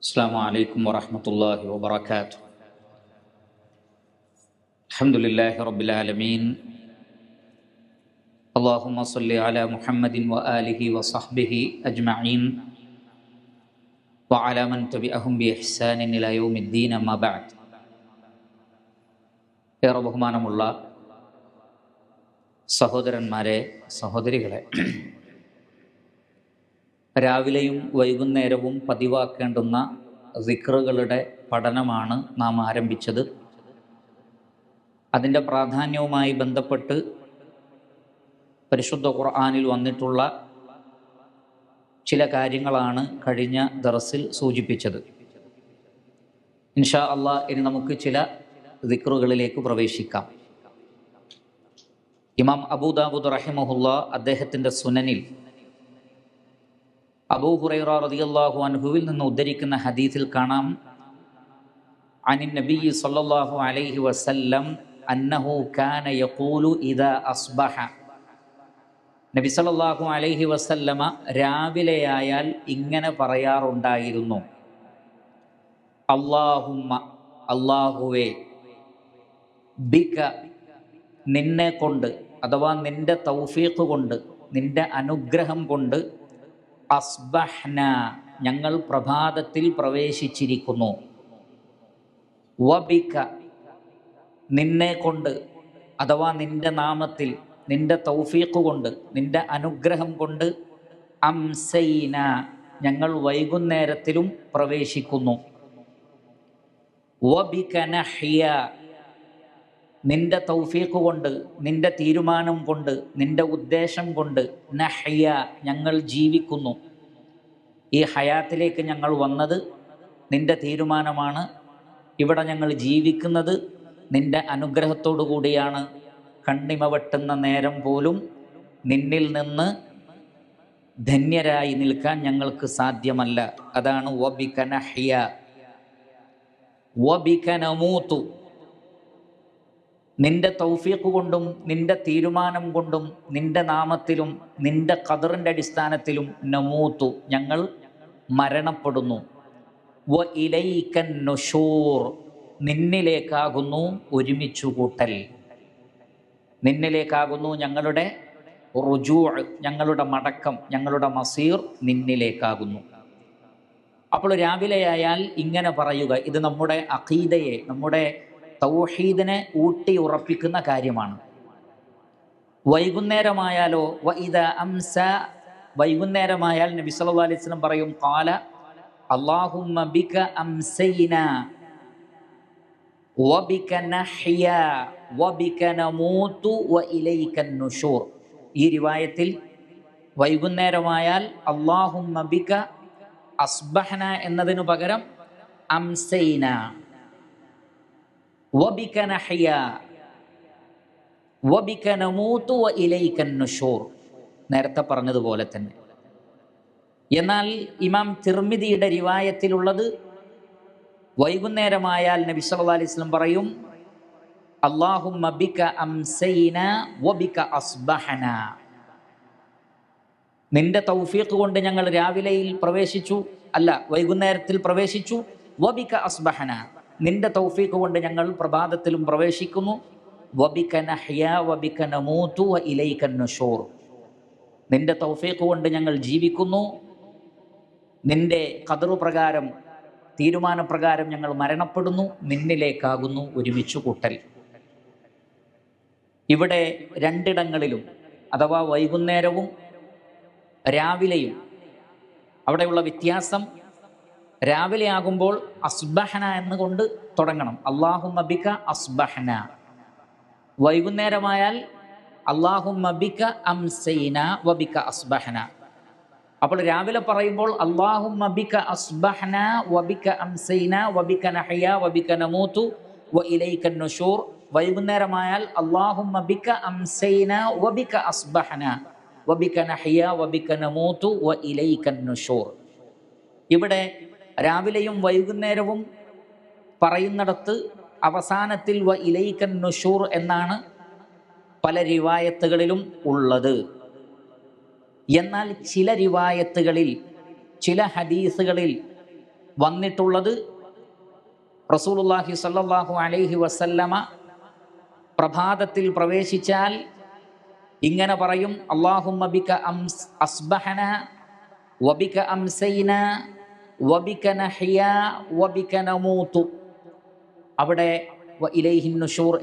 السلام عليكم ورحمة الله وبركاته الحمد لله رب العالمين اللهم صل على محمد وآله وصحبه أجمعين وعلى من تبعهم بإحسان إلى يوم الدين أما بعد ഏറെ ബഹുമാനമുള്ള സഹോദരന്മാരെ സഹോദരികളെ രാവിലെയും വൈകുന്നേരവും പതിവാക്കേണ്ടുന്ന സിക്റുകളുടെ പഠനമാണ് നാം ആരംഭിച്ചത്. അതിന്റെ പ്രാധാന്യവുമായി ബന്ധപ്പെട്ട് പരിശുദ്ധ ഖുർആാനിൽ വന്നിട്ടുള്ള ചില കാര്യങ്ങളാണ് കഴിഞ്ഞ ദറസിൽ സൂചിപ്പിച്ചത്. ഇൻഷാ അള്ളാ ഇനി നമുക്ക് ചില ദിക്റുകളിലേക്ക് പ്രവേശിക്കാം. ഇമാം അബൂദാബുദ് റഹിമഹുല്ല അദ്ദേഹത്തിന്റെ സുനനിൽ അബൂ ഹുറൈറ റളിയല്ലാഹു അൻഹുവിൽ നിന്ന് ഉദ്ധരിക്കുന്ന ഹദീസിൽ കാണാം. അനിൻ നബി സല്ലല്ലാഹു അലൈഹി വസല്ലം അന്നഹു കാന യഖൂലു ഇദാ അസ്ബഹ. നബി സല്ലല്ലാഹു അലൈഹി വസല്ലമ രാവിലെയായാൽ ഇങ്ങനെ പറയാറുണ്ടായിരുന്നു. അല്ലാഹുമ്മ അല്ലാഹുവേ ബിക നിന്നെ കൊണ്ട് അഥവാ നിന്റെ തൗഫീഖ് കൊണ്ട് നിന്റെ അനുഗ്രഹം കൊണ്ട് അസ്ബഹ്ന ഞങ്ങൾ പ്രഭാതത്തിൽ പ്രവേശിച്ചിരിക്കുന്നു. വബിക നിന്നെ കൊണ്ട് അഥവാ നിന്റെ നാമത്തിൽ നിന്റെ തൗഫീഖ് കൊണ്ട് നിന്റെ അനുഗ്രഹം കൊണ്ട് അംസൈന ഞങ്ങൾ വൈകുന്നേരത്തിലും പ്രവേശിക്കുന്നു. നിന്റെ തൗഫീഖ് കൊണ്ട് നിന്റെ തീരുമാനം കൊണ്ട് നിന്റെ ഉദ്ദേശം കൊണ്ട് നഹ്യ ഞങ്ങൾ ജീവിക്കുന്നു. ഈ ഹയാത്തിലേക്ക് ഞങ്ങൾ വന്നത് നിന്റെ തീരുമാനമാണ്. ഇവിടെ ഞങ്ങൾ ജീവിക്കുന്നത് നിന്റെ അനുഗ്രഹത്തോടു കൂടിയാണ്. കണ്ണിമ വെട്ടുന്ന നേരം പോലും നിന്നിൽ നിന്ന് ധന്യരായി നിൽക്കാൻ ഞങ്ങൾക്ക് സാധ്യമല്ല. അതാണ് വബിക്കനഹ്യ വബിക്കനമൂത്തു വബിക നമൂത്തു നിന്റെ തൗഫീഖ് കൊണ്ടും നിന്റെ തീരുമാനം കൊണ്ടും നിന്റെ നാമത്തിലും നിന്റെ ഖദറിന്റെ അടിസ്ഥാനത്തിലും നമൂത്തു. ഞങ്ങൾ മരണപ്പെടുന്നു. വ ഇലൈക്കൻ നൊഷൂർ. നിന്നിലേക്കാകുന്നു ഒരുമിച്ചു കൂട്ടൽ. നിന്നിലേക്കാകുന്നു ഞങ്ങളുടെ റുജൂ ഞങ്ങളുടെ മടക്കം ഞങ്ങളുടെ മസീർ നിന്നിലേക്കാകുന്നു. അപ്പോൾ രാവിലെയായാൽ ഇങ്ങനെ പറയുക ഇത് നമ്മുടെ അഖീദയെ നമ്മുടെ തൗഹീദിനെ ഊട്ടി ഉറപ്പിക്കുന്ന കാര്യമാണ്. വൈകുന്നേരമായാലോ വൈദ അംസ വൈകുന്നേരമായാൽ നബി സല്ലല്ലാഹു അലൈഹി വസല്ലം പറയും ഖാല അല്ലാഹുമ്മ ബിക അംസൈന വബിക നഹ്യ വബിക നമൂതു വഇലൈക ഈ റിവായത്തിൽ വൈകുന്നേരമായാൽ അല്ലാഹുമ്മ ബിക അസ്ബഹന എന്നതിനു പകരം അംസൈന വബിക നഹ്യ വബിക നമൂതു വ ഇലൈക നുഷൂർ നേരത്തെ പറഞ്ഞതുപോലെ തന്നെ. എന്നാൽ ഇമാം തിർമിതിയുടെ രിവായത്തിലുള്ളത് വൈകുന്നേരമായാൽ നബി സല്ലല്ലാഹു അലൈഹി വസല്ലം പറയും അല്ലാഹുമ്മ ബിക അംസൈന വബിക അസ്ബഹന. നിന്റെ തൗഫീഖ് കൊണ്ട് ഞങ്ങൾ രാവിലെയിൽ പ്രവേശിച്ചു അല്ല വൈകുന്നേരത്തിൽ പ്രവേശിച്ചു വബിക അസ്ബഹന. നിന്റെ തൗഫീഖ് കൊണ്ട് ഞങ്ങൾ പ്രഭാതത്തിലും പ്രവേശിക്കുന്നു. നിന്റെ തൗഫീഖ് കൊണ്ട് ഞങ്ങൾ ജീവിക്കുന്നു. നിന്റെ കതറു പ്രകാരം തീരുമാനപ്രകാരം ഞങ്ങൾ മരണപ്പെടുന്നു. നിന്നിലേക്കാകുന്നു ഒരുമിച്ചു കൂട്ടൽ. ഇവിടെ രണ്ടിടങ്ങളിലും അഥവാ വൈകുന്നേരവും രാവിലെയും അവിടെയുള്ള വ്യത്യാസം രാവിലെ ആകുമ്പോൾ അസ്ബഹന എന്നുകൊണ്ട് തുടങ്ങണം. അള്ളാഹു മബിക്ക അസ്ബഹന. വൈകുന്നേരമായാൽ അള്ളാഹു മബിക്ക അംസൈന വബിക്ക അസ്ബഹന. അപ്പോൾ രാവിലെ പറയുമ്പോൾ അള്ളാഹു മബിക്ക അസ്ബഹന വബിക്ക അംസൈന വബിക്ക നഹയ വബിക്ക നമൂത്തു വ ഇലൈക്ക നുഷൂർ. വൈകുന്നേരമായാൽ അള്ളാഹു മബിക്ക അംസൈന വബിക്ക അസ്ബഹന വബിക്ക നഹയ വബിക്ക നമൂത്തു വ ഇലൈക്ക നുഷൂർ. ഇവിടെ രാവിലെയും വൈകുന്നേരവും പറയുന്നിടത്ത് അവസാനത്തിൽ വ ഇലൈക്കൻ നുഷൂർ എന്നാണ് പല റിവായത്തുകളിലും ഉള്ളത്. എന്നാൽ ചില റിവായത്തുകളിൽ ചില ഹദീസുകളിൽ വന്നിട്ടുള്ളത് റസൂലുള്ളാഹി സ്വല്ലല്ലാഹു അലൈഹി വസല്ലമ പ്രഭാതത്തിൽ പ്രവേശിച്ചാൽ ഇങ്ങനെ പറയും അള്ളാഹുമ്മ ബിക അംസ് അസ്ബഹന വബിക അംസൈന വബിക നഹ്യ വബിക നമൂതു. അവിടെ വ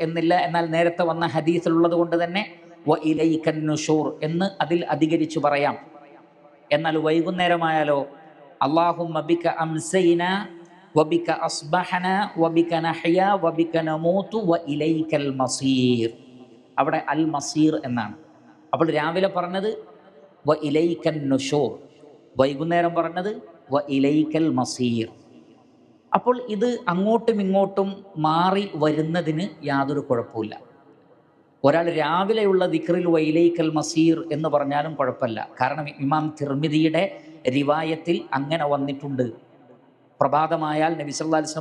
എന്നില്ല. എന്നാൽ നേരത്തെ വന്ന ഹദീസിലുള്ളത് കൊണ്ട് തന്നെ വ ഇലൈക്കൻ എന്ന് അതിൽ അധികരിച്ചു പറയാം. എന്നാൽ വൈകുന്നേരമായാലോ അള്ളാഹും ബിക അംസൈന വബിക അസ്ബഹന വബിക നഹ്യ വബിക നമൂതു വ മസീർ. അവിടെ അൽ മസീർ എന്നാണ്. അപ്പോൾ രാവിലെ പറഞ്ഞത് വ ഇലൈക്കൻ നുഷൂർ. വൈകുന്നേരം പറഞ്ഞത് വ ഇലൈക്കൽ മസീർ. അപ്പോൾ ഇത് അങ്ങോട്ടും ഇങ്ങോട്ടും മാറി വരുന്നതിന് യാതൊരു കുഴപ്പമില്ല ഒരാൾ രാവിലെയുള്ള ദിക്റിൽ വൈലൈക്കൽ മസീർ എന്ന് പറഞ്ഞാലും കുഴപ്പമില്ല. കാരണം ഇമാം തിർമിതിയുടെ റിവായത്തിൽ അങ്ങനെ വന്നിട്ടുണ്ട്. പ്രഭാതമായാൽ നബി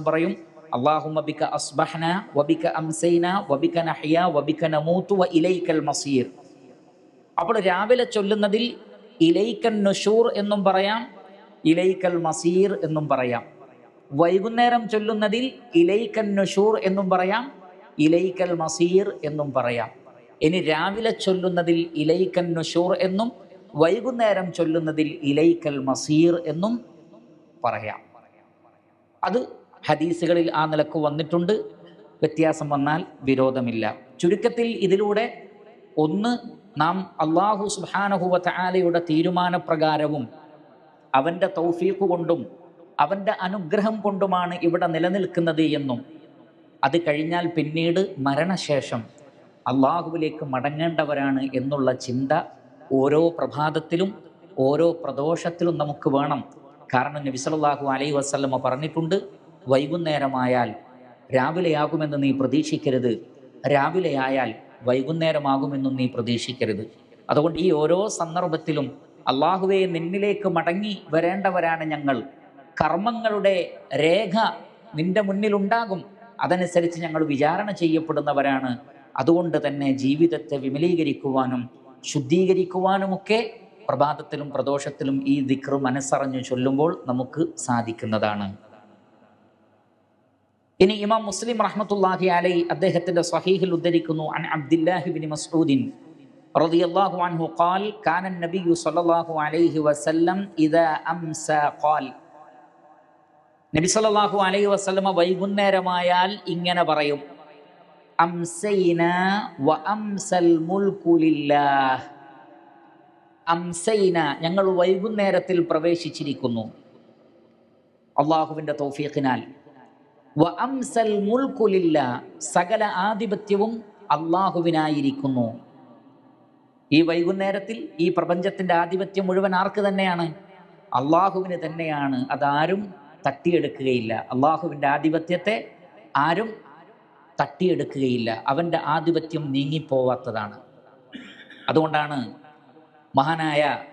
പറയും അള്ളാഹു അസ്ബഹന വബിക അംസൈന വബിക നഹ്യ വബിക നമൂതു വ ഇലൈക്കൽ മസീർ. അപ്പോൾ രാവിലെ ചൊല്ലുന്നതിൽ ഇലൈക്കൻ നുഷൂർ എന്നും പറയാം ഇലൈക്കൽ മസീർ എന്നും പറയാം. വൈകുന്നേരം ചൊല്ലുന്നതിൽ ഇലൈക്കൻ നുഷൂർ എന്നും പറയാം ഇലൈക്കൽ മസീർ എന്നും പറയാം. ഇനി രാവിലെ ചൊല്ലുന്നതിൽ ഇലൈക്കൻ നുഷൂർ എന്നും വൈകുന്നേരം ചൊല്ലുന്നതിൽ ഇലൈക്കൽ മസീർ എന്നും പറയാം. അത് ഹദീസുകളിൽ ആ നിലയ്ക്ക് വന്നിട്ടുണ്ട്. വ്യത്യാസം വന്നാൽ വിരോധമില്ല. ചുരുക്കത്തിൽ ഇതിലൂടെ ഒന്ന് നാം അള്ളാഹു സുബാനഹുവ ആലയുടെ തീരുമാനപ്രകാരവും അവന്റെ തൗഫീഖ് കൊണ്ടും അവന്റെ അനുഗ്രഹം കൊണ്ടുമാണ് ഇവിടെ നിലനിൽക്കുന്നത് എന്നും അത് കഴിഞ്ഞാൽ പിന്നീട് മരണശേഷം അള്ളാഹുവിലേക്ക് മടങ്ങേണ്ടവരാണ് എന്നുള്ള ചിന്ത ഓരോ പ്രഭാതത്തിലും ഓരോ പ്രദോഷത്തിലും നമുക്ക് വേണം. കാരണം നബി സല്ലല്ലാഹു അലൈഹി പറഞ്ഞിട്ടുണ്ട് വൈകുന്നേരമായാൽ രാവിലെയാകുമെന്ന് നീ പ്രതീക്ഷിക്കരുത്. രാവിലെയായാൽ വൈകുന്നേരമാകുമെന്നും നീ പ്രതീക്ഷിക്കരുത്. അതുകൊണ്ട് ഈ ഓരോ സന്ദർഭത്തിലും അള്ളാഹുവെ നിന്നിലേക്ക് മടങ്ങി വരേണ്ടവരാണ് ഞങ്ങൾ. കർമ്മങ്ങളുടെ രേഖ നിന്റെ മുന്നിലുണ്ടാകും. അതനുസരിച്ച് ഞങ്ങൾ വിചാരണ ചെയ്യപ്പെടുന്നവരാണ്. അതുകൊണ്ട് തന്നെ ജീവിതത്തെ വിമലീകരിക്കുവാനും ശുദ്ധീകരിക്കുവാനുമൊക്കെ പ്രഭാതത്തിലും പ്രദോഷത്തിലും ഈ ദിക്ർ മനസ്സറിഞ്ഞു ചൊല്ലുമ്പോൾ നമുക്ക് സാധിക്കുന്നതാണ്. ഇനി ഇമാം മുസ്ലിം റഹ്മത്തുല്ലാഹി അലൈ അദ്ദേഹത്തിന്റെ സ്വഹീഹിൽ ഉദ്ധരിക്കുന്നു അൻ അബ്ദുല്ലാഹി ബിൻ മസ്ഊദിൻ റളിയല്ലാഹു അൻഹു ഖാൽ കാന النبي صلى الله عليه وسلم اذا امسى قال നബി സല്ലല്ലാഹു അലൈഹി വസല്ലമ വൈകുന്നേരമായാൽ ഇങ്ങനെ പറയും അംസൈന വ അംസൽ മുൽക്കു ലില്ലാഹ് അംസൈന ഞങ്ങൾ വൈകുന്നേരത്തിൽ പ്രവേശിച്ചിരിക്കുന്നു അള്ളാഹുവിൻ്റെ തൗഫീഖിനാൽ വ അംസൽ മുൽക്കുലില്ല സകല ആധിപത്യവും അള്ളാഹുവിനായിരിക്കുന്നു. ഈ വൈകുന്നേരത്തിൽ ഈ പ്രപഞ്ചത്തിന്റെ ആധിപത്യം മുഴുവൻ ആർക്ക് തന്നെയാണ്? അള്ളാഹുവിന് തന്നെയാണ്. അതാരും തട്ടിയെടുക്കുകയില്ല. അള്ളാഹുവിന്റെ ആധിപത്യത്തെ ആരും തട്ടിയെടുക്കുകയില്ല. അവന്റെ ആധിപത്യം നീങ്ങിപ്പോവാത്തതാണ്. അതുകൊണ്ടാണ് മഹാനായ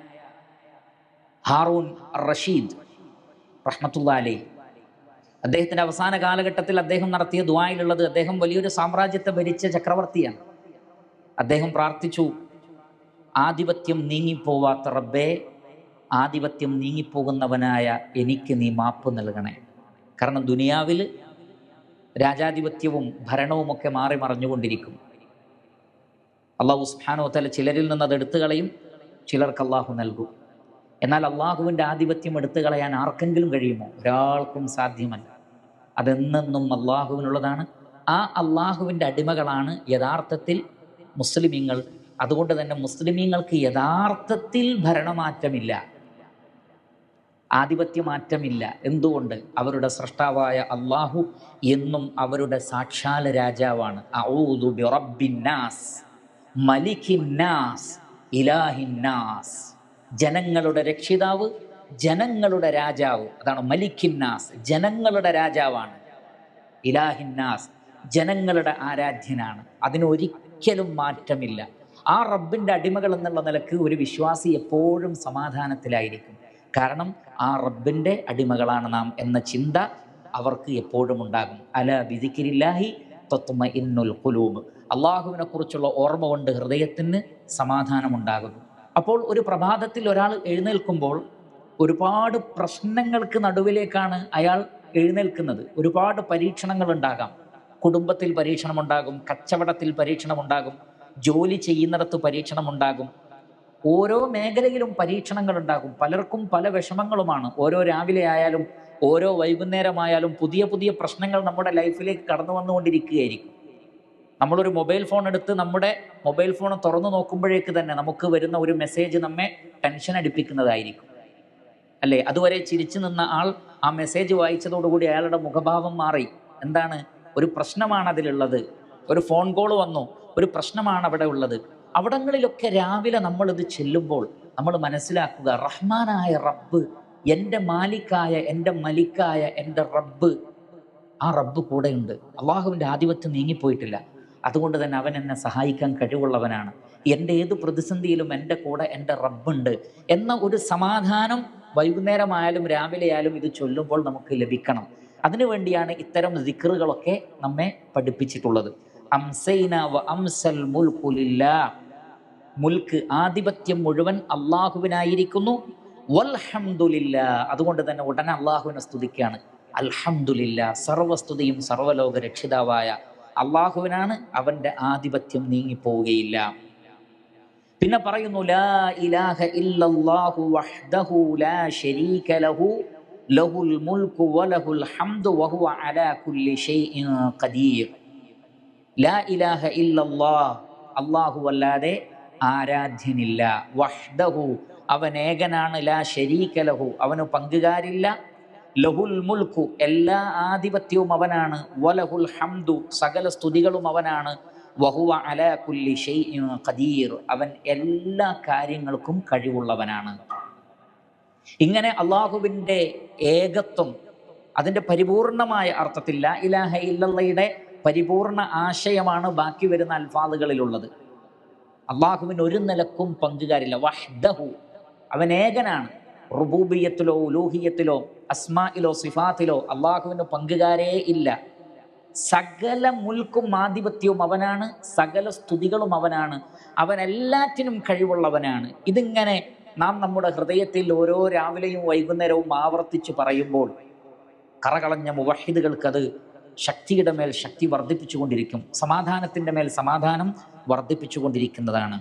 ഹാറൂൻ റഷീദ് റഹ്മത്തുള്ള അലൈ അദ്ദേഹത്തിന്റെ അവസാന കാലഘട്ടത്തിൽ അദ്ദേഹം നടത്തിയ ദുബായിലുള്ളത് അദ്ദേഹം വലിയൊരു സാമ്രാജ്യത്തെ ഭരിച്ച ചക്രവർത്തിയാണ്. അദ്ദേഹം പ്രാർത്ഥിച്ചു ആധിപത്യം നീങ്ങിപ്പോവാത്ത റബ്ബേ ആധിപത്യം നീങ്ങിപ്പോകുന്നവനായ എനിക്ക് നീ മാപ്പ് നൽകണേ. കാരണം ദുനിയാവിൽ രാജാധിപത്യവും ഭരണവും ഒക്കെ മാറി മറിഞ്ഞുകൊണ്ടിരിക്കും. അള്ളാഹു സുബ്ഹാനഹു തല ചിലരിൽ നിന്ന് അത് എടുത്തു കളയും ചിലർക്ക് അള്ളാഹു നൽകും. എന്നാൽ അള്ളാഹുവിന്റെ ആധിപത്യം എടുത്തു കളയാൻ ആർക്കെങ്കിലും കഴിയുമോ? ഒരാൾക്കും സാധ്യമല്ല. അതെന്നെന്നും അള്ളാഹുവിനുള്ളതാണ്. ആ അള്ളാഹുവിന്റെ അടിമകളാണ് യഥാർത്ഥത്തിൽ മുസ്ലിമീങ്ങൾ. അതുകൊണ്ട് തന്നെ മുസ്ലിമീങ്ങൾക്ക് യഥാർത്ഥത്തിൽ ഭരണമാറ്റമില്ല. ആധിപത്യമാറ്റമില്ല. എന്തുകൊണ്ട്? അവരുടെ സൃഷ്ടാവായ അള്ളാഹു എന്നും അവരുടെ സാക്ഷാൽ രാജാവാണ്. മലിക്കിന്നാസ് ഇലാഹിന്നാസ് ജനങ്ങളുടെ രക്ഷിതാവ് ജനങ്ങളുടെ രാജാവ് അതാണ് മലിക്കിന്നാസ്. ജനങ്ങളുടെ രാജാവാണ്. ഇലാഹിന്നാസ് ജനങ്ങളുടെ ആരാധ്യനാണ്. അതിനൊരിക്കലും മാറ്റമില്ല. ആ റബ്ബിന്റെ അടിമകൾ എന്നുള്ള നിലയ്ക്ക് ഒരു വിശ്വാസി എപ്പോഴും സമാധാനത്തിലായിരിക്കും. കാരണം ആ റബ്ബിന്റെ അടിമകളാണ് നാം എന്ന ചിന്ത അവർക്ക് എപ്പോഴും ഉണ്ടാകും. അല വിധിക്കിരില്ലാഹി തത്വമ ഇന്നുൽ കുലൂബ് അള്ളാഹുവിനെ കുറിച്ചുള്ള ഓർമ്മ കൊണ്ട് ഹൃദയത്തിന് സമാധാനമുണ്ടാകുന്നു. അപ്പോൾ ഒരു പ്രഭാതത്തിൽ ഒരാൾ എഴുന്നേൽക്കുമ്പോൾ ഒരുപാട് പ്രശ്നങ്ങൾക്ക് നടുവിലേക്കാണ് അയാൾ എഴുന്നേൽക്കുന്നത്. ഒരുപാട് പരീക്ഷണങ്ങൾ ഉണ്ടാകാം കുടുംബത്തിൽ പരീക്ഷണമുണ്ടാകും കച്ചവടത്തിൽ പരീക്ഷണമുണ്ടാകും ജോലി ചെയ്യുന്നിടത്ത് പരീക്ഷണമുണ്ടാകും. ഓരോ മേഖലയിലും പരീക്ഷണങ്ങൾ ഉണ്ടാകും പലർക്കും പല വിഷമങ്ങളുമാണ്. ഓരോ രാവിലെ ആയാലും ഓരോ വൈകുന്നേരമായാലും പുതിയ പുതിയ പ്രശ്നങ്ങൾ നമ്മുടെ ലൈഫിലേക്ക് കടന്നു വന്നുകൊണ്ടിരിക്കുകയായിരിക്കും. നമ്മളൊരു മൊബൈൽ ഫോൺ എടുത്ത് നമ്മുടെ മൊബൈൽ ഫോൺ തുറന്നു നോക്കുമ്പോഴേക്ക് തന്നെ നമുക്ക് വരുന്ന ഒരു മെസ്സേജ് നമ്മെ ടെൻഷൻ അടിപ്പിക്കുന്നതായിരിക്കും. അല്ലേ? അതുവരെ ചിരിച്ചു നിന്ന ആൾ ആ മെസ്സേജ് വായിച്ചതോടുകൂടി അയാളുടെ മുഖഭാവം മാറി. എന്താണ്? ഒരു പ്രശ്നമാണ് അതിലുള്ളത്. ഒരു ഫോൺ കോൾ വന്നു. ഒരു പ്രശ്നമാണ് അവിടെ ഉള്ളത്. അവിടങ്ങളിലൊക്കെ രാവിലെ നമ്മളിത് ചെല്ലുമ്പോൾ നമ്മൾ മനസ്സിലാക്കുക റഹ്മാനായ റബ്ബ് എന്റെ മാലിക്കായ എന്റെ മലിക്കായ എന്റെ റബ്ബ്. ആ റബ്ബ് കൂടെയുണ്ട്. അള്ളാഹുവിന്റെ ആധിപത്യം നീങ്ങിപ്പോയിട്ടില്ല. അതുകൊണ്ട് തന്നെ അവൻ എന്നെ സഹായിക്കാൻ കഴിവുള്ളവനാണ്. എന്റെ ഏത് പ്രതിസന്ധിയിലും എന്റെ കൂടെ എന്റെ റബ്ബുണ്ട് എന്ന ഒരു സമാധാനം വൈകുന്നേരമായാലും രാവിലെ ആയാലും ഇത് ചൊല്ലുമ്പോൾ നമുക്ക് ലഭിക്കണം. അതിനുവേണ്ടിയാണ് ഇത്തരം ദിക്റുകളൊക്കെ നമ്മെ പഠിപ്പിച്ചിട്ടുള്ളത്. വ അംസൽ മുൽക്കു ആധിപത്യം മുഴുവൻ അള്ളാഹുവിനായിരിക്കുന്നു വൽഹംദുലില്ല. അതുകൊണ്ട് തന്നെ ഉടനെ അള്ളാഹുവിനെ സ്തുതിക്കുകയാണ്. അൽഹംദുലില്ല. സർവസ്തുതിയും സർവലോക രക്ഷിതാവായ അള്ളാഹുവിനാണ് അവന്റെ ആധിപത്യം നീങ്ങിപ്പോവുകയില്ല. പിന്നെ പറയുന്നു ലാ ഇലാഹ ഇല്ലല്ലാഹു വഹ്ദഹു ലാ ശരീക ലഹു ലഹുൽ മുൽക്കു വലഹുൽ ഹംദു വഹുവ അലാ കുല്ലി ഷൈഇൻ ഖദീർ. ലാ ഇലാഹ ഇല്ലല്ലാഹ് അല്ലാഹു അല്ലാതെ ആരാധ്യനില്ല. വഹ്ദഹു അവൻ ഏകനാണ് ലാ ശരീക ലഹു അവന് പങ്കുകാരില്ല. ലഹുൽ മുൽക്കു എല്ലാ ആധിപത്യവും അവനാണ് വലഹുൽ ഹംദു സകല സ്തുതികളും അവനാണ് വഹുവ അല കുല്ലി ഷൈഇൻ ഖദീർ. അവൻ എല്ലാ കാര്യങ്ങൾക്കും കഴിവുള്ളവനാണ്. ഇങ്ങനെ അള്ളാഹുവിന്റെ ഏകത്വം അതിന്റെ പരിപൂർണമായ അർത്ഥത്തിൽ ലാ ഇലാഹ ഇല്ലല്ലയുടെ പരിപൂർണ ആശയമാണ് ബാക്കി വരുന്ന അൽഫാദുകളിലുള്ളത്. അള്ളാഹുവിന് ഒരു നിലക്കും പങ്കുകാരില്ല. വഹ്ദഹു. അവൻ ഏകനാണ്. റുബൂബിയത്തിലോ ഉലൂഹിയത്തിലോ അസ്മായിലോ സിഫാത്തിലോ അള്ളാഹുവിന് പങ്കുകാരേ ഇല്ല. സകല മുൽക്കും ആധിപത്യവും അവനാണ് സകല സ്തുതികളും അവനാണ് അവൻ എല്ലാറ്റിനും കഴിവുള്ളവനാണ്. ഇതിങ്ങനെ നാം നമ്മുടെ ഹൃദയത്തിൽ ഓരോ രാവിലെയും വൈകുന്നേരവും ആവർത്തിച്ച് പറയുമ്പോൾ കറകളഞ്ഞ മുവഹിദുകൾക്കത് ശക്തിയുടെ മേൽ ശക്തി വർദ്ധിപ്പിച്ചുകൊണ്ടിരിക്കും. സമാധാനത്തിന്റെ മേൽ സമാധാനം വർദ്ധിപ്പിച്ചുകൊണ്ടിരിക്കുന്നതാണ്.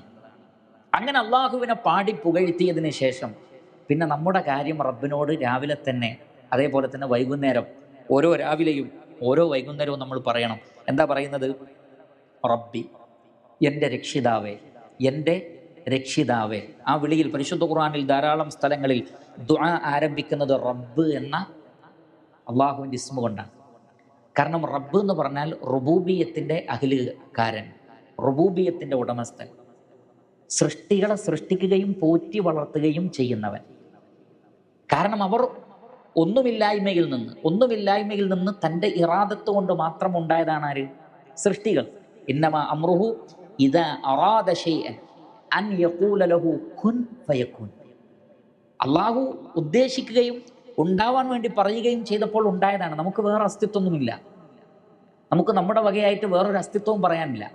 അങ്ങനെ അള്ളാഹുവിനെ പാടി പുകഴ്ത്തിയതിന് ശേഷം പിന്നെ നമ്മുടെ കാര്യം റബ്ബിനോട് രാവിലെ തന്നെ അതേപോലെ തന്നെ വൈകുന്നേരം ഓരോ രാവിലെയും ഓരോ വൈകുന്നേരവും നമ്മൾ പറയണം. എന്താ പറയുന്നത്? റബ്ബി എന്റെ രക്ഷിതാവേ എന്റെ രക്ഷിതാവേ. ആ വിളിയിൽ പരിശുദ്ധ ഖുർആനിൽ ധാരാളം സ്ഥലങ്ങളിൽ ദുആ ആരംഭിക്കുന്നത് റബ്ബ് എന്ന അള്ളാഹുവിന്റെ ഇസ്മ കൊണ്ടാണ്. കാരണം റബ്ബ് എന്ന് പറഞ്ഞാൽ റുബൂബിയത്തിന്റെ അഖിലുകാരൻ റുബൂബിയത്തിന്റെ ഉടമസ്ഥൻ. സൃഷ്ടികളെ സൃഷ്ടിക്കുകയും പോറ്റി വളർത്തുകയും ചെയ്യുന്നവൻ. കാരണം അവർ ഒന്നുമില്ലായ്മയിൽ നിന്ന് ഒന്നുമില്ലായ്മയിൽ നിന്ന് തന്റെ ഇറാദത്ത് കൊണ്ട് മാത്രം ഉണ്ടായതാണ് ആര്? സൃഷ്ടികൾ. ഇന്നമ അമ്രുഹു ഇത് അള്ളാഹു ഉദ്ദേശിക്കുകയും ഉണ്ടാവാൻ വേണ്ടി പറയുകയും ചെയ്തപ്പോൾ ഉണ്ടായതാണ്. നമുക്ക് വേറെ അസ്തിത്വമൊന്നുമില്ല. നമുക്ക് നമ്മുടെ വകയായിട്ട് വേറൊരു അസ്തിത്വവും പറയാനില്ല.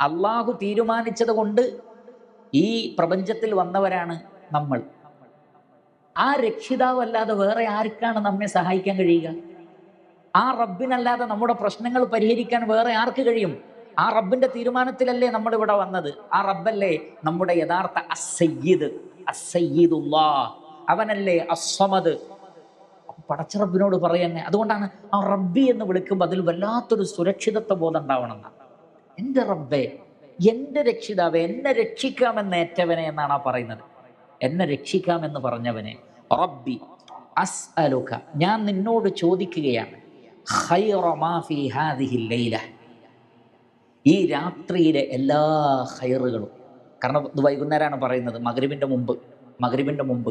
അള്ളാഹു തീരുമാനിച്ചത് കൊണ്ട് ഈ പ്രപഞ്ചത്തിൽ വന്നവരാണ് നമ്മൾ. ആ രക്ഷിതാവ് അല്ലാതെ വേറെ ആർക്കാണ് നമ്മെ സഹായിക്കാൻ കഴിയുക? ആ റബ്ബിനല്ലാതെ നമ്മുടെ പ്രശ്നങ്ങൾ പരിഹരിക്കാൻ വേറെ ആർക്ക് കഴിയും? ആ റബ്ബിന്റെ തീരുമാനത്തിലല്ലേ നമ്മൾ ഇവിടെ വന്നത്. ആ റബ്ബല്ലേ നമ്മുടെ യഥാർത്ഥ അസയ്യിദ്. അസയ്യിദുല്ലാ അവനല്ലേ അസ്വമത് പടച്ച റബ്ബിനോട് പറയുന്നേ അതുകൊണ്ടാണ് ആ റബ്ബി എന്ന് വിളിക്കുമ്പോൾ അതിൽ വല്ലാത്തൊരു സുരക്ഷിതത്വ ബോധം ഉണ്ടാവണം എന്റെ റബ്ബെ എന്റെ രക്ഷിതാവ് എന്നെ രക്ഷിക്കാമെന്ന് ഏറ്റവനെ എന്നാണ് ആ പറയുന്നത്. എന്നെ രക്ഷിക്കാമെന്ന് പറഞ്ഞവനെ. റബ്ബി അസ് അലുക ഞാൻ നിന്നോട് ചോദിക്കുകയാണ് ഈ രാത്രിയിലെ എല്ലാ ഹൈറുകളും കാരണം ഇത് വൈകുന്നേരമാണ് പറയുന്നത് മകരിവിന്റെ മുമ്പ് മകരിവിന്റെ മുമ്പ്.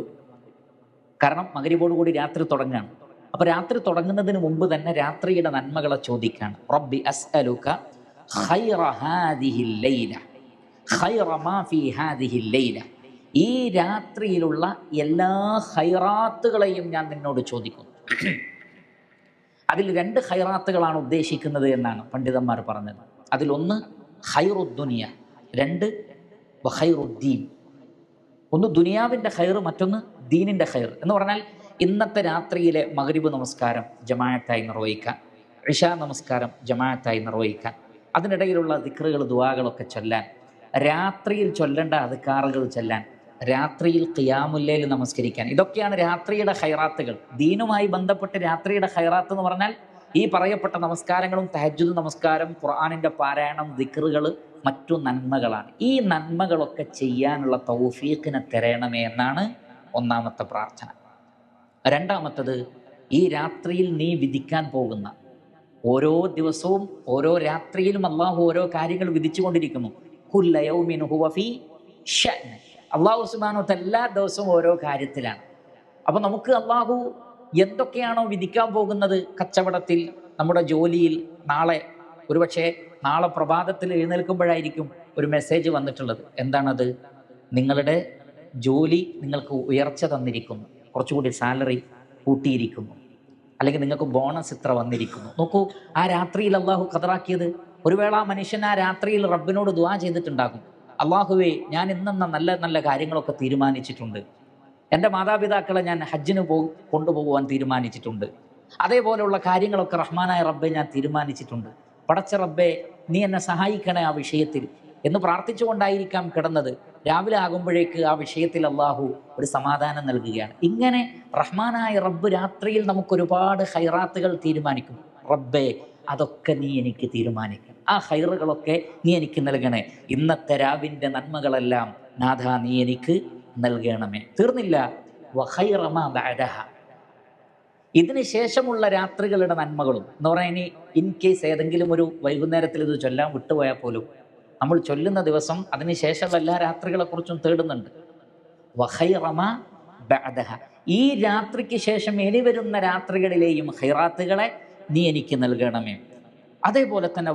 കാരണം മകരിവോടുകൂടി രാത്രി തുടങ്ങുകയാണ് അപ്പൊ രാത്രി തുടങ്ങുന്നതിന് മുമ്പ് തന്നെ രാത്രിയുടെ നന്മകളെ ചോദിക്കാണ് റബ്ബി അസ്അലുക ഖൈറ ഹാദിഹി ലൈല. ഖൈറ മാ ഫീ ഹാദിഹിൽ ലൈല. ഈ രാത്രിയിലുള്ള എല്ലാ ഹൈറാത്തുകളെയും ഞാൻ നിന്നോട് ചോദിക്കുന്നു. അതിൽ രണ്ട് ഹൈറാത്തുകളാണ് ഉദ്ദേശിക്കുന്നത് എന്നാണ് പണ്ഡിതന്മാർ പറഞ്ഞത്. അതിലൊന്ന് ഹൈറുദ്ദുനിയ രണ്ട് വഹൈറുദ്ദീൻ. ഒന്ന് ദുനിയാവിന്റെ ഹൈർ മറ്റൊന്ന് ദീനിന്റെ ഹൈർ എന്ന് പറഞ്ഞാൽ ഇന്നത്തെ രാത്രിയിലെ മഗ്രിബ് നമസ്കാരം ജമാഅത്തായി നിർവഹിക്കാൻ ഇഷ നമസ്കാരം ജമാഅത്തായി നിർവഹിക്കാൻ അതിനിടയിലുള്ള ദിക്റുകൾ ദുവാകളൊക്കെ ചൊല്ലാൻ രാത്രിയിൽ ചൊല്ലേണ്ട അധികാറുകൾ ചൊല്ലാൻ രാത്രിയിൽ ഖിയാമുല്ലയിൽ നമസ്കരിക്കാൻ. ഇതൊക്കെയാണ് രാത്രിയുടെ ഹൈറാത്തുകൾ ദീനുമായി ബന്ധപ്പെട്ട് രാത്രിയുടെ ഹൈറാത്ത് എന്ന് പറഞ്ഞാൽ ഈ പറയപ്പെട്ട നമസ്കാരങ്ങളും തഹജുദ് നമസ്കാരം ഖുർആാനിന്റെ പാരായണം ദിക്റുകൾ മറ്റു നന്മകളാണ്. ഈ നന്മകളൊക്കെ ചെയ്യാനുള്ള തൗഫീഖിനെ തരണമേ എന്നാണ് ഒന്നാമത്തെ പ്രാർത്ഥന. രണ്ടാമത്തത് ഈ രാത്രിയിൽ നീ വിധിക്കാൻ പോകുന്ന ഓരോ ദിവസവും ഓരോ രാത്രിയിലും അള്ളാഹു ഓരോ കാര്യങ്ങൾ വിധിച്ചുകൊണ്ടിരിക്കുന്നു. അള്ളാഹു സുബാനോത്ത് എല്ലാ ദിവസവും ഓരോ കാര്യത്തിലാണ്. അപ്പൊ നമുക്ക് അള്ളാഹു എന്തൊക്കെയാണോ വിധിക്കാൻ പോകുന്നത് കച്ചവടത്തിൽ നമ്മുടെ ജോലിയിൽ നാളെ ഒരുപക്ഷെ നാളെ പ്രഭാതത്തിൽ എഴുന്നേൽക്കുമ്പോഴായിരിക്കും ഒരു മെസ്സേജ് വന്നിട്ടുള്ളത്. എന്താണത്? നിങ്ങളുടെ ജോലി നിങ്ങൾക്ക് ഉയർച്ച തന്നിരിക്കുന്നു. കുറച്ചുകൂടി സാലറി കൂട്ടിയിരിക്കുന്നു. അല്ലെങ്കിൽ നിങ്ങൾക്ക് ബോണസ് ഇത്ര വന്നിരിക്കുന്നു. നോക്കൂ ആ രാത്രിയിൽ അള്ളാഹു കതറാക്കിയത് ഒരു വേള ആ മനുഷ്യൻ ആ രാത്രിയിൽ റബ്ബിനോട് ദുവാ ചെയ്തിട്ടുണ്ടാകും. അള്ളാഹുവേ ഞാൻ ഇന്നെന്ന നല്ല നല്ല കാര്യങ്ങളൊക്കെ തീരുമാനിച്ചിട്ടുണ്ട്. എന്റെ മാതാപിതാക്കളെ ഞാൻ ഹജ്ജിന് പോ കൊണ്ടുപോകുവാൻ തീരുമാനിച്ചിട്ടുണ്ട്. അതേപോലെയുള്ള കാര്യങ്ങളൊക്കെ റഹ്മാനായ റബ്ബെ ഞാൻ തീരുമാനിച്ചിട്ടുണ്ട്. പടച്ച റബ്ബെ നീ എന്നെ സഹായിക്കണേ ആ വിഷയത്തിൽ. എന്ന് പ്രാർത്ഥിച്ചുകൊണ്ടായിരിക്കാം കിടന്നത്. രാവിലെ ആകുമ്പോഴേക്ക് ആ വിഷയത്തിൽ അള്ളാഹു ഒരു സമാധാനം നൽകുകയാണ്. ഇങ്ങനെ റഹ്മാനായ റബ്ബ് രാത്രിയിൽ നമുക്കൊരുപാട് ഹൈറാത്തുകൾ തീരുമാനിക്കും. റബ്ബെ അതൊക്കെ നീ എനിക്ക് തീരുമാനിക്കണം. ആ ഹൈറുകളൊക്കെ നീ എനിക്ക് നൽകണേ. ഇന്നത്തെ രാവിന്റെ നന്മകളെല്ലാം നാഥ നീ എനിക്ക് നൽകണമേ. തീർന്നില്ല. ഇതിന് ശേഷമുള്ള രാത്രികളുടെ നന്മകളും എന്ന് പറയാൻ ഇനി ഇൻ കേസ് ഏതെങ്കിലും ഒരു വൈകുന്നേരത്തിൽ ഇത് ചൊല്ലാൻ വിട്ടുപോയാൽ പോലും നമ്മൾ ചൊല്ലുന്ന ദിവസം അതിന് ശേഷമുള്ള എല്ലാ രാത്രികളെ കുറിച്ചും തേടുന്നുണ്ട് ബഅദഹ. ഈ രാത്രിക്ക് ശേഷം ഇനി വരുന്ന രാത്രികളിലെയും ഹൈറാത്തുകളെ നീ എനിക്ക് നൽകണമേ. അതേപോലെ തന്നെ.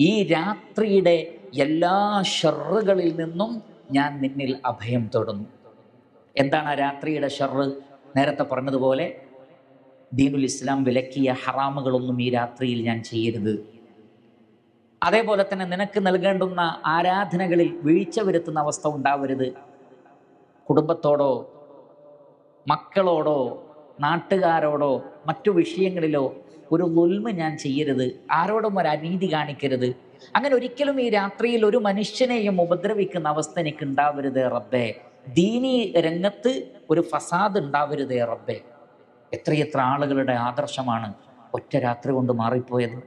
ഈ രാത്രിയുടെ എല്ലാ ഷറുകളിൽ നിന്നും ഞാൻ നിന്നിൽ അഭയം തേടുന്നു. എന്താണ് ആ രാത്രിയുടെ ഷർറ് നേരത്തെ പറഞ്ഞതുപോലെ ദീനുൽ ഇസ്ലാം വിലക്കിയ ഹറാമുകളൊന്നും ഈ രാത്രിയിൽ ഞാൻ ചെയ്യരുത്. അതേപോലെ തന്നെ നിനക്ക് നൽകേണ്ടുന്ന ആരാധനകളിൽ വീഴ്ച വരുത്തുന്ന അവസ്ഥ ഉണ്ടാവരുത്. കുടുംബത്തോടോ മക്കളോടോ നാട്ടുകാരോടോ മറ്റു വിഷയങ്ങളിലോ ഒരു ഉൽമ ഞാൻ ചെയ്യരുത്. ആരോടും ഒരു അനീതി കാണിക്കരുത്. അങ്ങനെ ഒരിക്കലും ഈ രാത്രിയിൽ ഒരു മനുഷ്യനെയും ഉപദ്രവിക്കുന്ന അവസ്ഥ എനിക്ക് ഉണ്ടാവരുത് റബ്ബേ. ദീനി രംഗത്ത് ഒരു ഫസാദ് ഉണ്ടാവരുതേ റബ്ബേ. എത്രയെത്ര ആളുകളുടെ ആദർശമാണ് ഒറ്റ രാത്രി കൊണ്ട് മാറിപ്പോയത്.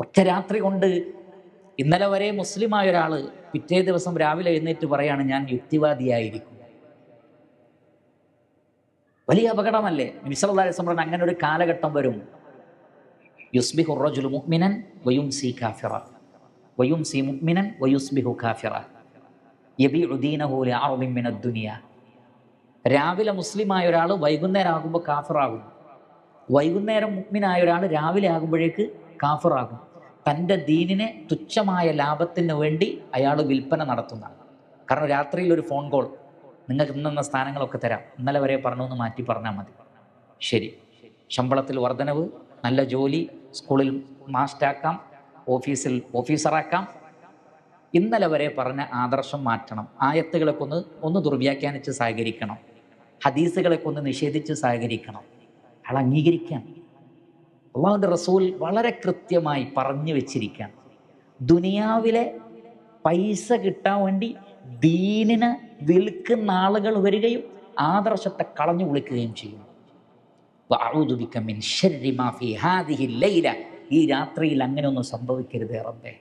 ഒറ്റ രാത്രി കൊണ്ട് ഇന്നലെ വരെ മുസ്ലിമായ ഒരാൾ പിറ്റേ ദിവസം രാവിലെ എഴുന്നേറ്റ് പറയാണ് ഞാൻ യുക്തിവാദിയായിരിക്കും. വലിയ അപകടമല്ലേ? നബിസല്ലാ പറഞ്ഞ അങ്ങനെ ഒരു കാലഘട്ടം വരും. യുസ്ബിഹു റജുലു വയും സി കാഫിറ. വയുംസി മുഅ്മിനൻ വയുസ്ബിഹു കാഫിറ. യബിഉ ദീനഹു ലിഅർദിൻ മിനദ് ദുനിയ. രാവിലെ മുസ്ലിമായ ഒരാൾ വൈകുന്നേരം ആകുമ്പോൾ കാഫിറാകും വൈകുന്നേരം മുക്മിനായ ഒരാൾ രാവിലെ ആകുമ്പോഴേക്ക് കാഫിറാകും തന്റെ ദീനിനെ തുച്ഛമായ ലാഭത്തിന് വേണ്ടി അയാൾ വിൽപ്പന നടത്തുന്നതാണ്. കാരണം രാത്രിയിൽ ഒരു ഫോൺ കോൾ. നിങ്ങൾക്ക് ഇന്നെന്ന സ്ഥാനങ്ങളൊക്കെ തരാം. ഇന്നലെ വരെ പറഞ്ഞു എന്ന് മാറ്റി പറഞ്ഞാൽ മതി. ശരി. ശമ്പളത്തിൽ വർധനവ് നല്ല ജോലി സ്കൂളിൽ മാസ്റ്റാക്കാം ഓഫീസിൽ ഓഫീസറാക്കാം. ഇന്നലെ വരെ പറഞ്ഞ ആദർശം മാറ്റണം. ആയത്തുകളൊക്കെ ഒന്ന് ഒന്ന് ദുർവ്യാഖ്യാനിച്ച് സഹകരിക്കണം. ഹദീസുകളൊക്കെ ഒന്ന് നിഷേധിച്ച് സഹകരിക്കണം. അയാൾ അംഗീകരിക്കാം. അള്ളാഹുന്റെ റസൂൽ വളരെ കൃത്യമായി പറഞ്ഞു വെച്ചിരിക്കുകയാണ്. ദുനിയാവിലെ പൈസ കിട്ടാൻ വേണ്ടി ദീനിനെ വിൽക്കുന്ന ആളുകൾ വരികയും ആദർശത്തെ കളഞ്ഞു വിളിക്കുകയും ചെയ്യും. ഈ രാത്രിയിൽ അങ്ങനെ ഒന്നും സംഭവിക്കരുത് റബ്ബേ.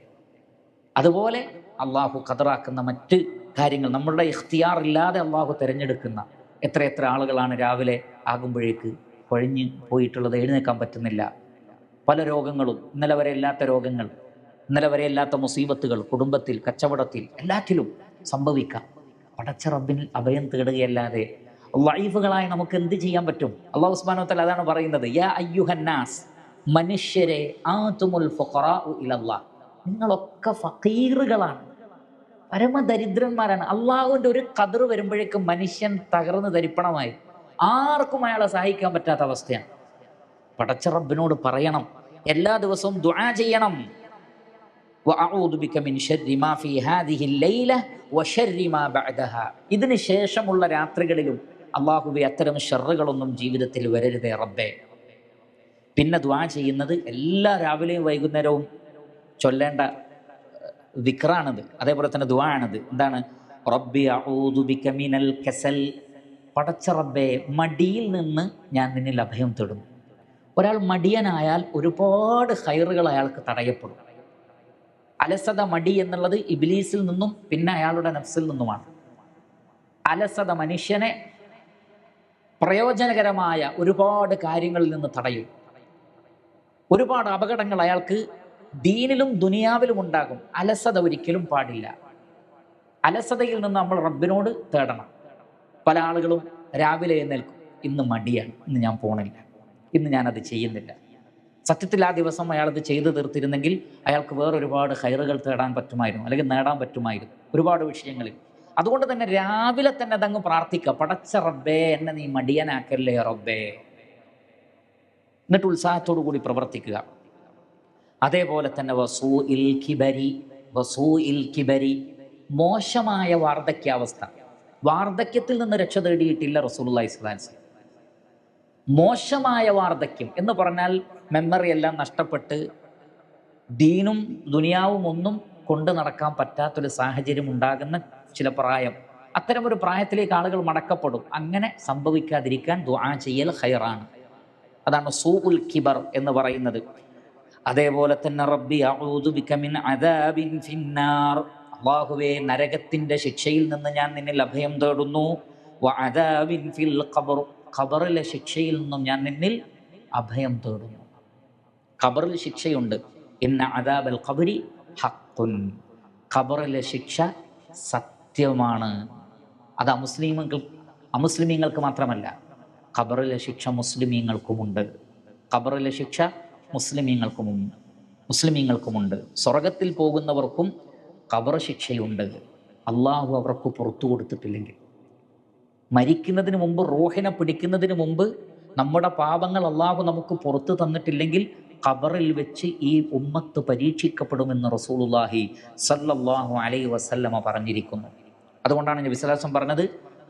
അതുപോലെ അള്ളാഹു കതറാക്കുന്ന മറ്റ് കാര്യങ്ങൾ നമ്മളുടെ ഇഖ്തിയാർ ഇല്ലാതെ അള്ളാഹു തിരഞ്ഞെടുക്കുന്ന എത്ര എത്ര ആളുകളാണ് രാവിലെ ആകുമ്പോഴേക്ക് കൊഴിഞ്ഞ് പോയിട്ടുള്ളത് എഴുന്നേക്കാൻ പറ്റുന്നില്ല. പല രോഗങ്ങളും ഇന്നലെ വരെ ഇല്ലാത്ത രോഗങ്ങൾ ഇന്നലെ വരെ ഇല്ലാത്ത മുസീബത്തുകൾ കുടുംബത്തിൽ കച്ചവടത്തിൽ എല്ലാറ്റിലും സംഭവിക്കാം. പടച്ച റബ്ബിൽ അഭയം തേടുകയല്ലാതെ വൈഫുകളായി നമുക്ക് എന്ത് ചെയ്യാൻ പറ്റും? അള്ളാഹു ഉസ്മാനോ തല അതാണ് പറയുന്നത് യാ മനുഷ്യരെ ആതുമുൽ ഇലല്ലാഹ്. നിങ്ങളൊക്കെ ഫക്കീറുകളാണ് പരമദരിദ്രന്മാരാണ്. അള്ളാഹുവിന്റെ ഒരു കതിർ വരുമ്പോഴേക്കും മനുഷ്യൻ തകർന്ന് ധരിപ്പണമായി. ആർക്കും അയാളെ സഹായിക്കാൻ പറ്റാത്ത അവസ്ഥയാണ്. പടച്ച റബ്ബിനോട് പറയണം എല്ലാ ദിവസവും ദുആ ചെയ്യണം ഇതിന് ശേഷമുള്ള രാത്രികളിലും അള്ളാഹുവെ അത്തരം ഷെറുകളൊന്നും ജീവിതത്തിൽ വരരുതേ റബ്ബേ. പിന്നെ ദ്വാ ചെയ്യുന്നത് എല്ലാ രാവിലെയും വൈകുന്നേരവും ചൊല്ലേണ്ട വിക്രാണിത് അതേപോലെ തന്നെ ദ്വാ ആണിത് എന്താണ്? റബ്ബി അഊദു ബിക മിനൽ കസൽ. പടച്ച റബ്ബേ മടിയിൽ നിന്ന് ഞാൻ നിന്നിൽ അഭയം തേടുന്നു. ഒരാൾ മടിയനായാൽ ഒരുപാട് ഹൈറുകൾ അയാൾക്ക് തടയപ്പെടും. അലസത മടി എന്നുള്ളത് ഇബിലീസിൽ നിന്നും പിന്നെ അയാളുടെ നഫ്സിൽ നിന്നുമാണ്. അലസത മനുഷ്യനെ പ്രയോജനകരമായ ഒരുപാട് കാര്യങ്ങളിൽ നിന്ന് തടയും. ഒരുപാട് അപകടങ്ങൾ അയാൾക്ക് ദീനിലും ദുനിയാവിലും ഉണ്ടാകും. അലസത ഒരിക്കലും പാടില്ല. അലസതയിൽ നിന്ന് നമ്മൾ റബ്ബിനോട് തേടണം. പല ആളുകളും രാവിലെ എഴുന്നേൽക്കും. ഇന്ന് മടിയാണ്. ഇന്ന് ഞാൻ പോണില്ല. ഇന്ന് ഞാനത് ചെയ്യുന്നില്ല. സത്യത്തിൽ ആ ദിവസം അയാൾ അത് ചെയ്തു തീർത്തിരുന്നെങ്കിൽ അയാൾക്ക് വേറൊരുപാട് ഹൈറുകൾ തേടാൻ പറ്റുമായിരുന്നു അല്ലെങ്കിൽ നേടാൻ പറ്റുമായിരുന്നു ഒരുപാട് വിഷയങ്ങളിൽ. അതുകൊണ്ട് തന്നെ രാവിലെ തന്നെ അതങ്ങ് പ്രാർത്ഥിക്കുക. പടച്ച റബ്ബേ എന്നെ നീ മടിയനാക്കല്ലേ റബ്ബേ. എന്നിട്ട് ഉത്സാഹത്തോടു കൂടി പ്രവർത്തിക്കുക. അതേപോലെ തന്നെ വസൂ ഇൽ കിബരി വസൂ ഇൽ കിബരി. മോശമായ വാർദ്ധക്യാവസ്ഥ വാർദ്ധക്യത്തിൽ നിന്ന് രക്ഷ തേടിയിട്ടില്ല റസൂൽ മോശമായ വാർദ്ധക്യം എന്ന് പറഞ്ഞാൽ മെമ്മറി എല്ലാം നഷ്ടപ്പെട്ട് ദീനും ദുനിയാവും ഒന്നും കൊണ്ടു നടക്കാൻ പറ്റാത്തൊരു സാഹചര്യം ഉണ്ടാകുന്ന ചില പ്രായം. അത്തരം ഒരു പ്രായത്തിലേക്ക് ആളുകൾ മടക്കപ്പെടും. അങ്ങനെ സംഭവിക്കാതിരിക്കാൻ ദുആ ചെയ്യൽ ഹൈറാണ് അതാണ് സൂ ഉൽ കിബർ എന്ന് പറയുന്നത്. അതേപോലെ തന്നെ റബ്ബി അഊദു ബിക മിൻ അദാബിൻ ഫിന്നാർ. അല്ലാഹുവേ നരകത്തിന്റെ ശിക്ഷയിൽ നിന്ന് ഞാൻ നിന്നെ അഭയം തേടുന്നു. വ അദാബിൻ ഫിൽ ഖബർ. ഖബറിലെ ശിക്ഷയിൽ നിന്നും ഞാൻ നിന്നിൽ അഭയം തേടുന്നു. ഖബറിൽ ശിക്ഷയുണ്ട്. ഇന്ന അദാബൽ ഖബരി ഹക്കുൻ ഖബറിലെ ശിക്ഷ സത്യമാണ്. അത് അമുസ്ലിമുകൾ അമുസ്ലിമീങ്ങൾക്ക് മാത്രമല്ല ഖബറിലെ ശിക്ഷ മുസ്ലിമീങ്ങൾക്കുമുണ്ട്. ഖബറിലെ ശിക്ഷ മുസ്ലിമീങ്ങൾക്കുമുണ്ട്. മുസ്ലിമീങ്ങൾക്കുമുണ്ട്. സ്വർഗത്തിൽ പോകുന്നവർക്കും ഖബർ ശിക്ഷയുണ്ട്. അള്ളാഹു അവർക്ക് പുറത്തു കൊടുത്തിട്ടില്ലെങ്കിൽ. മരിക്കുന്നതിന് മുമ്പ് റൂഹിനെ പിടിക്കുന്നതിന് മുമ്പ് നമ്മുടെ പാപങ്ങൾ അള്ളാഹു നമുക്ക് പുറത്തു തന്നിട്ടില്ലെങ്കിൽ ഖബറിൽ വെച്ച് ഈ ഉമ്മത്ത് പരീക്ഷിക്കപ്പെടുമെന്ന് റസൂലുള്ളാഹി സല്ലല്ലാഹു അലൈഹി വസല്ലമ പറഞ്ഞിരിക്കുന്നു. അതുകൊണ്ടാണ് നബി സ്വലാസം പറഞ്ഞത്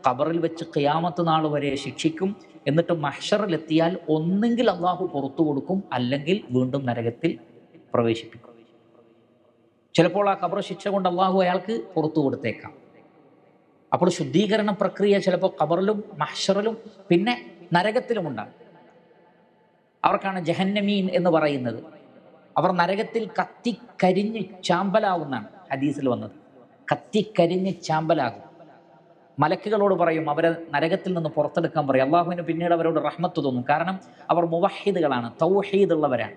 ഖബറിൽ വെച്ച് ഖിയാമത്ത് നാൾ വരെ ശിക്ഷിക്കും എന്നിട്ട് മഹ്ഷറിലെത്തിയാൽ ഒന്നെങ്കിൽ അള്ളാഹു പുറത്തു കൊടുക്കും അല്ലെങ്കിൽ വീണ്ടും നരകത്തിൽ പ്രവേശിപ്പിക്കും. ചിലപ്പോൾ ആ ഖബർ ശിക്ഷ കൊണ്ട് അള്ളാഹു അയാൾക്ക് പുറത്തു കൊടുത്തേക്കാം. അപ്പോൾ ശുദ്ധീകരണ പ്രക്രിയ ചിലപ്പോൾ ഖബറിലും മഹ്ഷറിലും പിന്നെ നരകത്തിലും ഉണ്ടാകും. അവർക്കാണ് ജഹന്നമീൻ എന്ന് പറയുന്നത്. അവർ നരകത്തിൽ കത്തിക്കരിഞ്ഞ് ചാമ്പലാവുന്നതാണ് ഹദീസിൽ വന്നത്. കത്തിക്കരിഞ്ഞ് ചാമ്പലാകും. മലക്കുകളോട് പറയും അവരെ നരകത്തിൽ നിന്ന് പുറത്തെടുക്കാൻ പറയും. അള്ളാഹുവിന് പിന്നീട് അവരോട് റഹ്മത്ത് തോന്നും. കാരണം അവർ മുവഹീദുകളാണ് തൗഹീദ് ഉള്ളവരാണ്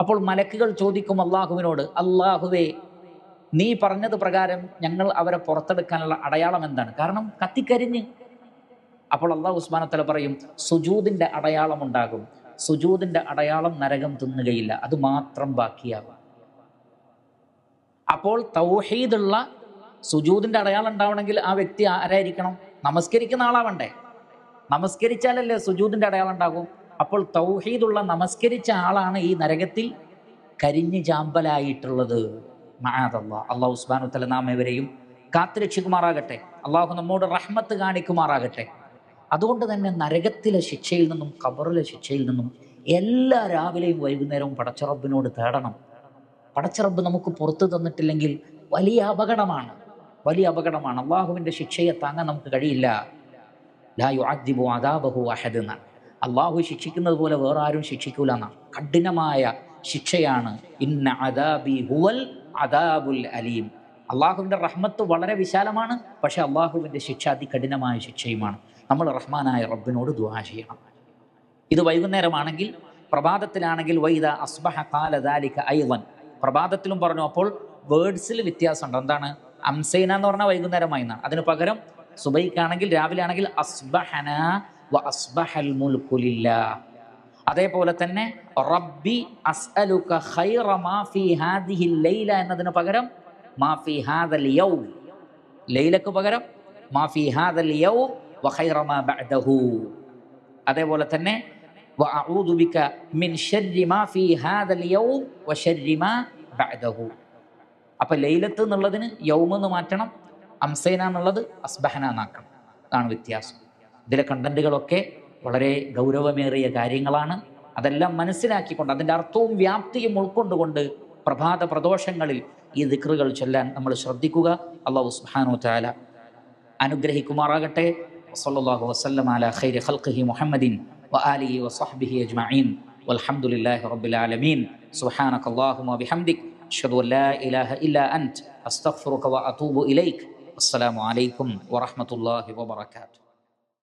അപ്പോൾ മലക്കുകൾ ചോദിക്കും അള്ളാഹുവിനോട് അള്ളാഹുവേ നീ പറഞ്ഞത് പ്രകാരം ഞങ്ങൾ അവരെ പുറത്തെടുക്കാനുള്ള അടയാളം എന്താണ്? കാരണം കത്തിക്കരിഞ്ഞ്. അപ്പോൾ അള്ളാഹു ഉസ്മാനത്തല പറയും സുജൂദിന്റെ അടയാളം ഉണ്ടാകും സുജൂദിന്റെ അടയാളം നരകം തിന്നുകയില്ല. അത് മാത്രം ബാക്കിയാകും അപ്പോൾ തൗഹീദുള്ള സുജൂതിന്റെ അടയാളം ഉണ്ടാവണമെങ്കിൽ ആ വ്യക്തി ആരായിരിക്കണം? നമസ്കരിക്കുന്ന ആളാവണ്ടേ? നമസ്കരിച്ചാലല്ലേ സുജൂതിന്റെ അടയാളം ഉണ്ടാകും? അപ്പോൾ തൗഹീദുള്ള നമസ്കരിച്ച ആളാണ് ഈ നരകത്തിൽ കരിഞ്ഞു ചാമ്പലായിട്ടുള്ളത്. മഹാദല്ല അള്ളാഹു ഉസ്മാനു നാം ഇവരെയും കാത്തിരക്ഷിക്കുമാറാകട്ടെ. അള്ളാഹു നമ്മോട് റഹ്മത്ത് കാണിക്കുമാറാകട്ടെ. അതുകൊണ്ട് തന്നെ നരകത്തിലെ ശിക്ഷയിൽ നിന്നും കബറിലെ ശിക്ഷയിൽ നിന്നും എല്ലാ രാവിലെയും വൈകുന്നേരവും പടച്ചറബിനോട് തേടണം. പടച്ചറബ് നമുക്ക് പുറത്തു തന്നിട്ടില്ലെങ്കിൽ വലിയ അപകടമാണ്. വലിയ അപകടമാണ്. അള്ളാഹുവിന്റെ ശിക്ഷയെ താങ്ങാൻ നമുക്ക് കഴിയില്ല. ലാ അദാബഹു അള്ളാഹു ശിക്ഷിക്കുന്നത് പോലെ വേറെ ആരും ശിക്ഷിക്കൂല എന്നാണ് കഠിനമായ ശിക്ഷയാണ്. ഇന്ന അദാബി ഹുവൽ അദാബുൽ അലീം. റഹ്മത്ത് വളരെ വിശാലമാണ്. പക്ഷേ അള്ളാഹുവിന്റെ ശിക്ഷ അതികഠിനമായ ശിക്ഷയുമാണ്. നമ്മൾ റഹ്മാനായ റബ്ബിനോട് ദുവാ ചെയ്യണം. ഇത് വൈകുന്നേരമാണെങ്കിൽ പ്രഭാതത്തിലാണെങ്കിൽ വൈദ അസ്ബഹ കാല ദാലിക ഐവൻ പ്രഭാതത്തിലും പറഞ്ഞു അപ്പോൾ വേർഡ്സിൽ വ്യത്യാസമുണ്ട്. എന്താണ്? അംസൈന എന്ന് പറഞ്ഞാൽ വൈകുന്നേരമായി എന്നാണ്. അതിന് പകരം സുബൈക്കാണെങ്കിൽ രാവിലെ ആണെങ്കിൽ അസ്ബഹന വ അസ്ബഹൽ മുൽക്കുലില്ല അതേപോലെ തന്നെ റബ്ബി അസ്അലുക ഖൈറ മാ ഫീ ഹാദിഹി ലൈല എന്നതിന് പകരം മാ ഫീ ഹാദൽ യൗം. ലൈലക്ക് പകരം മാ ഫീ ഹാദൽ യൗം ബഅദഹു. അതേപോലെ തന്നെ അപ്പൊ അഊദു ബിക മിൻ ശർരി മാ ഫീ ഹാദൽ യൗം വ ശർരി മാ ബഅദഹു. അപ്പം ലൈലത്ത് എന്നുള്ളതിന് യൗമെന്ന് മാറ്റണം അംസൈന എന്നുള്ളത് അസ്ബഹന എന്നാക്കണം. അതാണ് വ്യത്യാസം. ഇതിലെ കണ്ടന്റുകളൊക്കെ വളരെ ഗൗരവമേറിയ കാര്യങ്ങളാണ്. അതെല്ലാം മനസ്സിലാക്കിക്കൊണ്ട് അതിന്റെ അർത്ഥവും വ്യാപ്തിയും ഉൾക്കൊണ്ടുകൊണ്ട് പ്രഭാത പ്രദോഷങ്ങളിൽ ഈ ദിക്റുകൾ ചൊല്ലാൻ നമ്മൾ ശ്രദ്ധിക്കുക. അള്ളാഹു സുബ്ഹാനഹു തആല അനുഗ്രഹിക്കുമാറാകട്ടെ. وصلى الله وسلم على خير خلقه محمد وآله وصحبه أجمعين والحمد لله رب العالمين. سبحانك اللهم وبحمدك أشهد أن لا إله إلا أنت أستغفرك وأتوب إليك. السلام عليكم ورحمة الله وبركاته.